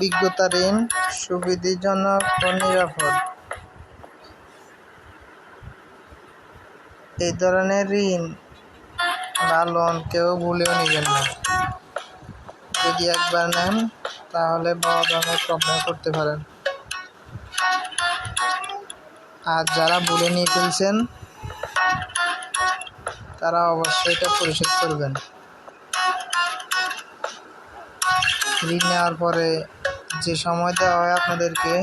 বিজ্ঞতা ঋণ সুবিধাজনক ও নিরাপদ। এই ধরনের ঋণ বা লোন কেউ ভুলেও নেবেন না। যদি একবার নেন, তাহলে বড় ধরনের প্রবলেম করতে পারেন। আর যারা ভুলে নিয়ে ফেলছেন, তারা অবশ্যই এটা পরিশোধ করবেন। ঋণ নেওয়ার পরে যে সময় দেওয়া হয় আপনাদেরকে,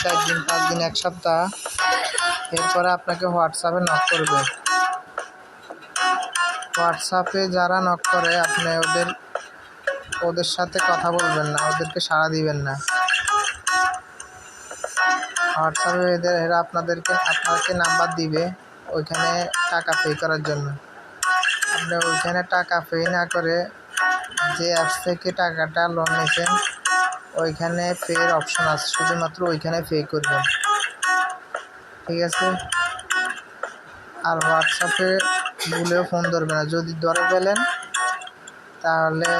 চার দিন, পাঁচ দিন, এক সপ্তাহ, এরপরে আপনাকে হোয়াটসঅ্যাপে নক করবে। হোয়াটসঅ্যাপে যারা নক করে, আপনি ওদের ওদের সাথে কথা বলবেন না, ওদেরকে সাড়া দিবেন না। হোয়াটসঅ্যাপে এদের, এরা আপনাদেরকে, আপনাকে নাম্বার দিবে ওইখানে টাকা পে করার জন্য। আপনি ওইখানে টাকা পে না করে যে অ্যাপস থেকে টাকাটা লোন নিয়েছেন, ওইখানে পের অপশন আছে। শুধুমাত্র ওইখানে পে করবেন। ঠিক আছে? আর হোয়াটসঅ্যাপে ভুলেও ফোন ধরবে না। যদি ধরে ফেলেন, তাহলে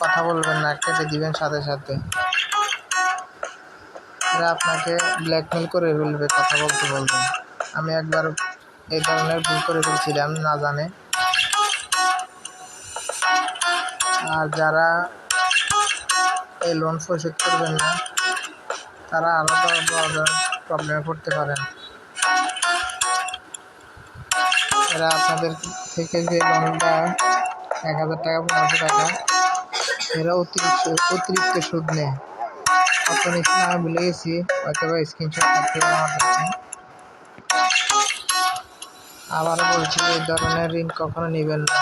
কথা বলবেন না, কেটে দিবেন সাথে সাথে। আপনাকে ব্ল্যাকমেল করে ফেলবে, কথা বলতে বলতে। আমি একবার এই ধরনের ভুল করে ফেলছিলাম, না জানে। আর যারা এই লোন পরিশোধ করবেন না, তারা আলাদা বড় প্রবলেমে পড়তে পারেন। এরা আপনাদের থেকে যে লোনটা এক হাজার টাকা পনেরোশো টাকা, এরা অতিরিক্ত অতিরিক্ত সুদ নেয়। নিচ্ছি আমি ভুলে গেছি, হয়তো বা স্ক্রিনশট কাছে আবারও বলছি, এই ধরনের ঋণ কখনো নেবেন না।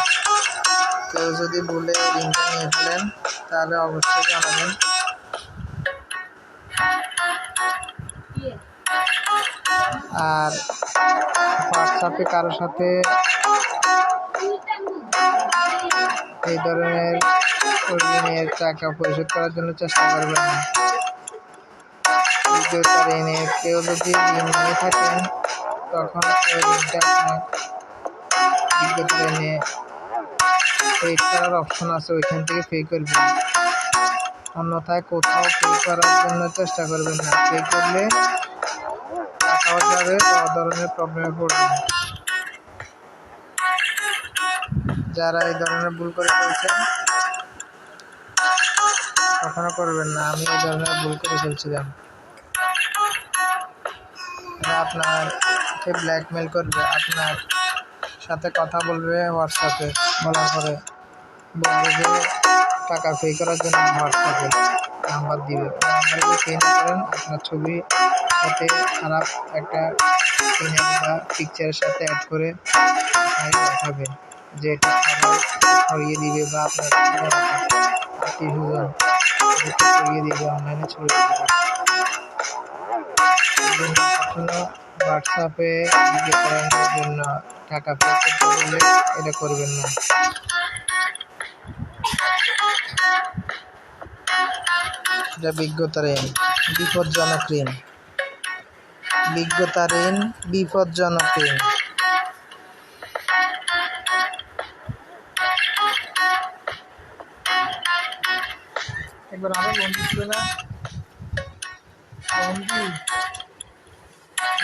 কেউ যদি ভুলে ঋণটা নিয়ে ফেলেন, তাহলে অবশ্যই জানাবেন। আর হোয়াটসঅ্যাপে কারোর সাথে এই ধরনের ঋণের টাকা পরিশোধ করার জন্য চেষ্টা করবেন না। বিদ্যুৎ ঋণে কেউ যদি ঋণ নিয়ে থাকেন, তখন ঋণটা আপনার ঋণে পে করার অপশন আছে, ওইখান থেকে পে করবেন অন্যথায় কোথাও পে করার জন্য চেষ্টা করবেন না। পে করলে টাকাও যাবে বড় ধরনের প্রবলেমে পড়বেন যারা এই ধরনের ভুল করে ফেলছেন, কখনো করবেন না। আমি এই ধরনের ভুল করে ফেলছিলাম। আপনাকে ব্ল্যাকমেল করবে, আপনার সাথে কথা বলবে হোয়াটসঅ্যাপে। বলার পরে বলবে যে, টাকা পে করার জন্য হোয়াটসঅ্যাপে নাম্বার দিবে। নাম্বার যদি পে না করেন, আপনার ছবি সাথে খারাপ একটা বা পিকচারের সাথে অ্যাড করে দেখাবে যে এটা দিবে বা আপনার ছড়িয়ে দিবে অনলাইনে হোয়াটসঅ্যাপে ভিডিও করানোর জন্য টাকা পে করতে এটা করবেন না। এটা বিজ্ঞতা ঋণ, বিপজ্জনক ঋণ। বিজ্ঞতা ঋণ, বিপজ্জনক ঋণ। একবার আরও বন্ধু না। বন্ধু।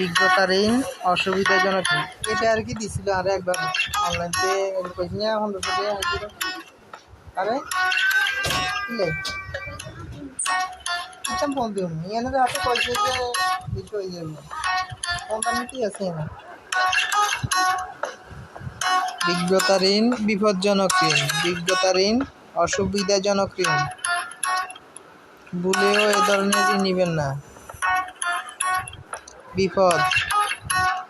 বিজ্ঞতা ঋণ অসুবিধাজনক। এটা আর কি দিছিল আরে একবার অনলাইনতে কইছি না, এখন দুশো টাকা হয়েছিল আরে কিলে আচ্ছা ফোন দিন এনে হাতে কইছে যে দিতে হয়ে যাবে ফোনটা নিতে আছে না বিজ্ঞতা ঋণ, বিপজ্জনক ঋণ। বিজ্ঞতা ঋণ, অসুবিধাজনক ঋণ। ভুলেও এ ধরনের ঋণ নেবেন না। বিপদ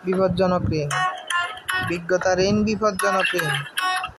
বিপজ্জনক ঋণ। বিজ্ঞতা ঋণ বিপজ্জনক ঋণ।